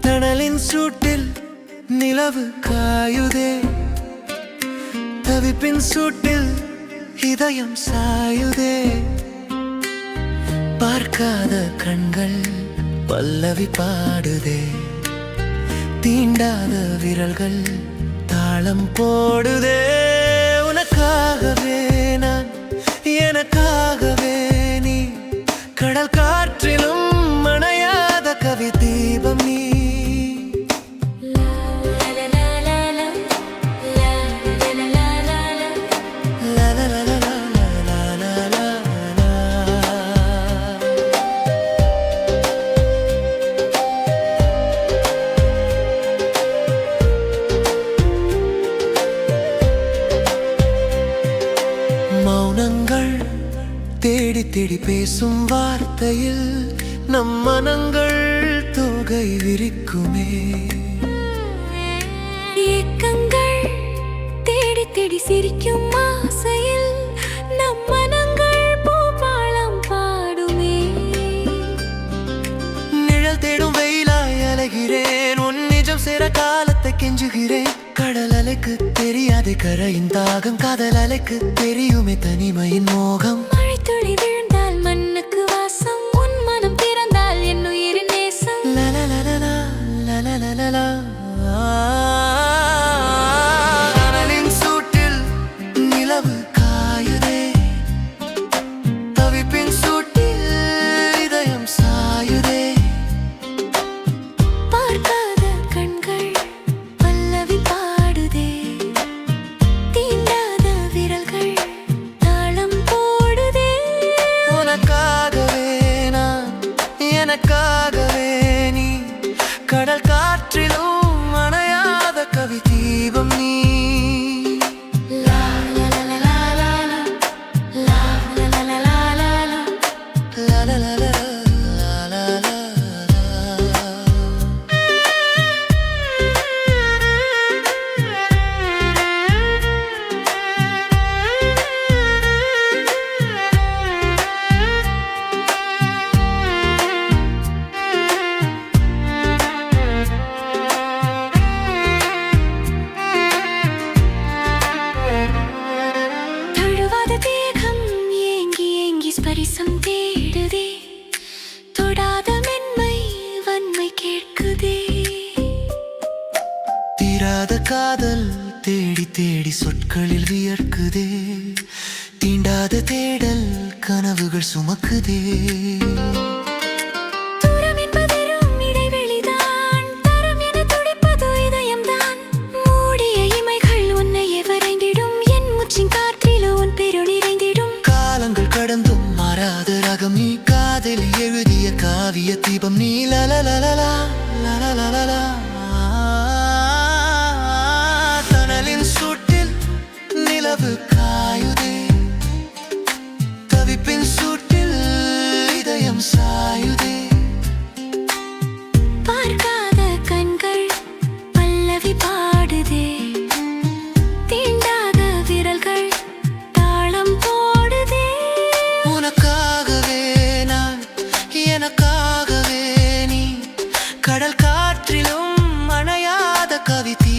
கடலின் சூட்டில் நிலவு காயுதே. தவிப்பின் சூட்டில் இதயம் சாயுதே. பார்க்காத கண்கள் பல்லவி பாடுதே. தீண்டாத விரல்கள் தாளம் போடுதே உனக்காகவே நான் எனக்காகவே நீ கடல் காற்றிலும் மௌனங்கள் தேடி தேடி பேசும் வார்த்தையில் நம் மனங்கள் தொகை விரிக்குமே. ஏக்கங்கள் தேடி தேடி சிரிக்கும் ஆசையில் நம் மனங்கள் பூபாலம் பாடுமே. நிழல் தேடும் வெயிலாய் அலைகிறேன் உன் நிஜம் சேர காலத்தை கெஞ்சுகிறேன். கடல் அலைக்கு தெரியாத கரையின் தாகம். காதல் அலைக்கு தெரியுமே தனிமையின் மோகம். மழை துளி ஏங்கி தேடுதே. தொடாத மென்மை வன்மை கேட்குதே. தீராத காதல் தேடி தேடி சொற்களில் வியர்க்குதே. தீண்டாத தேடல் கனவுகள் சுமக்குதே. ஆவிய தீபம் நீ லலலலலா லலலலலா தனலின் சுட்டில் நிலவுக்கு cavity